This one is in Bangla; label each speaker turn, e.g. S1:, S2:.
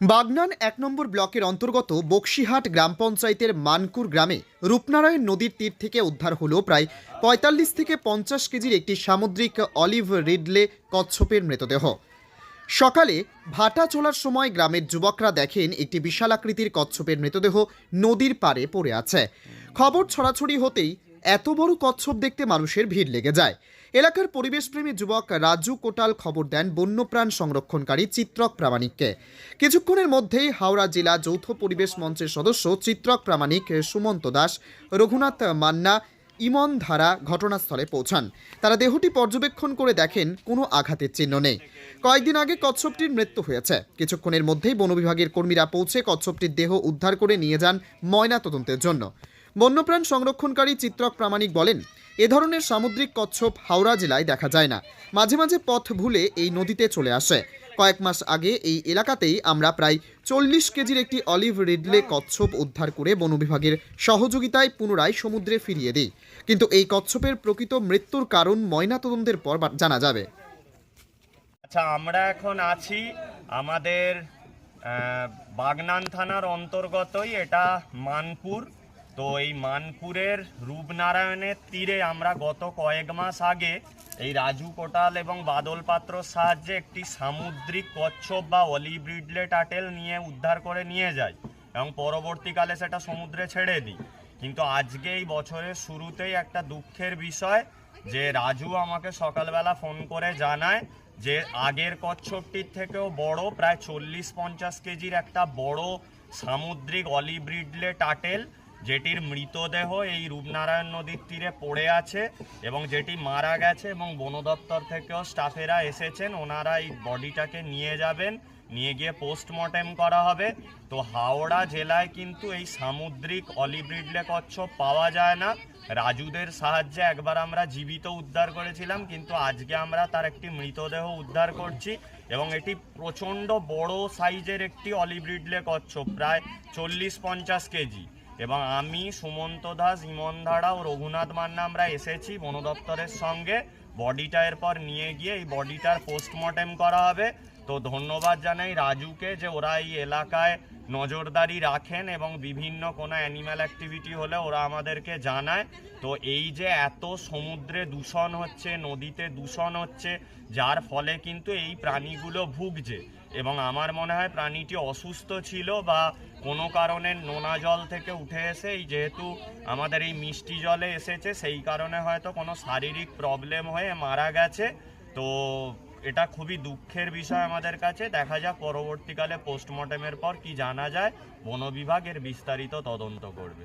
S1: বাগনান এক নম্বর ব্লকের অন্তর্গত বক্সিহাট গ্রাম পঞ্চায়েতের মানকুর গ্রামে রূপনারায়ণ নদীর তীর থেকে উদ্ধার হলো প্রায় পঁয়তাল্লিশ থেকে পঞ্চাশ কেজির একটি সামুদ্রিক অলিভ রিডলে কচ্ছপের মৃতদেহ। সকালে ভাটা চলার সময় গ্রামের যুবকরা দেখেন একটি বিশাল আকৃতির কচ্ছপের মৃতদেহ নদীর পাড়ে পড়ে আছে। খবর ছড়াছড়ি হতেই এত বড় কচ্ছপ দেখতে মানুষের ভিড় লেগে যায়। এলাকার পরিবেশপ্রেমী যুবক রাজু কোটাল খবর দেন বন্যপ্রাণ সংরক্ষণকারী চিত্রক প্রামাণিককে। কিছুক্ষণের মধ্যেই হাওড়া জেলা যৌথ পরিবেশ মঞ্চের সদস্য চিত্রক প্রামাণিক সুমন্ত দাস, রঘুনাথ মান্না, ইমন ধারা ঘটনাস্থলে পৌঁছান। তারা দেহটি পর্যবেক্ষণ করে দেখেন, কোনো আঘাতের চিহ্ন নেই। কয়েকদিন আগে কচ্ছপটির মৃত্যু হয়েছে। কিছুক্ষণের মধ্যেই বন বিভাগের কর্মীরা পৌঁছে কচ্ছপটির দেহ উদ্ধার করে নিয়ে যান ময়না তদন্তের জন্য। বন্যপ্রাণ সংরক্ষণকারী চিত্রক প্রামাণিক বলেন, এ ধরনের সামুদ্রিক কচ্ছপ হাওড়া জেলায় দেখা যায় না। মাঝে মাঝে পথ ভুলে এই নদীতে চলে আসে। কয়েক মাস আগে এই এলাকাতেই আমরা প্রায় চল্লিশ কেজির একটি অলিভ রিডলে কচ্ছপ উদ্ধার করে বন বিভাগের সহযোগিতায় পুনরায় সমুদ্রে ফিরিয়ে দিই। কিন্তু এই কচ্ছপের প্রকৃত মৃত্যুর কারণ ময়নাতদন্তের পর জানা যাবে।
S2: আচ্ছা আমরা এখন আছি আমাদের বাগনান থানার অন্তর্গতই, এটা মানপুর। তো এই মানপুরের রূপনারায়ণের তীরে আমরা গত কয়েক মাস আগে এই রাজু কোটাল এবং বাদল পাত্রর সাহায্যে একটি সামুদ্রিক কচ্ছপ বা অলিভ রিডলে টাটেল নিয়ে উদ্ধার করে নিয়ে যাই এবং পরবর্তীকালে সেটা সমুদ্রে ছেড়ে দিই। কিন্তু আজকে এই বছরের শুরুতেই একটা দুঃখের বিষয় যে রাজু আমাকে সকালবেলা ফোন করে জানায় যে আগের কচ্ছপটির থেকেও বড়, প্রায় চল্লিশ পঞ্চাশ কেজির একটা বড় সামুদ্রিক অলিভ রিডলে টাটেল যেটির মৃতদেহ এই রূপনারায়ণ নদীর তীরে পড়ে আছে এবং যেটি মারা গেছে এবং বন দপ্তর থেকেও স্টাফেরা এসেছেন, ওনারা এই বডিটাকে নিয়ে যাবেন, নিয়ে গিয়ে পোস্টমর্টেম করা হবে। তো হাওড়া জেলায় কিন্তু এই সামুদ্রিক অলিব্রিডলে রিডলে কচ্ছপ পাওয়া যায় না। রাজুদের সাহায্যে একবার আমরা জীবিত উদ্ধার করেছিলাম, কিন্তু আজকে আমরা তার একটি মৃতদেহ উদ্ধার করছি এবং এটি প্রচণ্ড বড় সাইজের একটি অলিব্রিডলে রিডলে কচ্ছপ, প্রায় চল্লিশ পঞ্চাশ কেজি। এবং আমি, সুমন্ত দাস, ইমন ধারা ও রঘুনাথ মান্না আমরা এসেছি বন দপ্তরের সঙ্গে। বডিটা এরপর নিয়ে গিয়ে এই বডিটার পোস্টমর্টেম করা হবে। তো ধন্যবাদ জানাই রাজুকে যে ওরা এই এলাকায় নজরদারি রাখেন এবং বিভিন্ন কোনো অ্যানিম্যাল অ্যাক্টিভিটি হলে ওরা আমাদেরকে জানায়। তো এই যে এত সমুদ্রে দূষণ হচ্ছে, নদীতে দূষণ হচ্ছে, যার ফলে কিন্তু এই প্রাণীগুলো ভুগছে। এবং আমার মনে হয় প্রাণীটি অসুস্থ ছিল বা কোনো কারণে নোনা জল থেকে উঠে এসে এই যেহেতু আমাদের এই মিষ্টি জলে এসেছে, সেই কারণে হয়তো কোনো শারীরিক প্রবলেম হয়ে মারা গেছে। তো এটা খুবই দুঃখের বিষয় আমাদের কাছে। দেখা যাক পরবর্তীকালে পোস্টমর্টমের পর কি জানা যায়। বনবিভাগের বিভাগ বিস্তারিত তদন্ত করবে।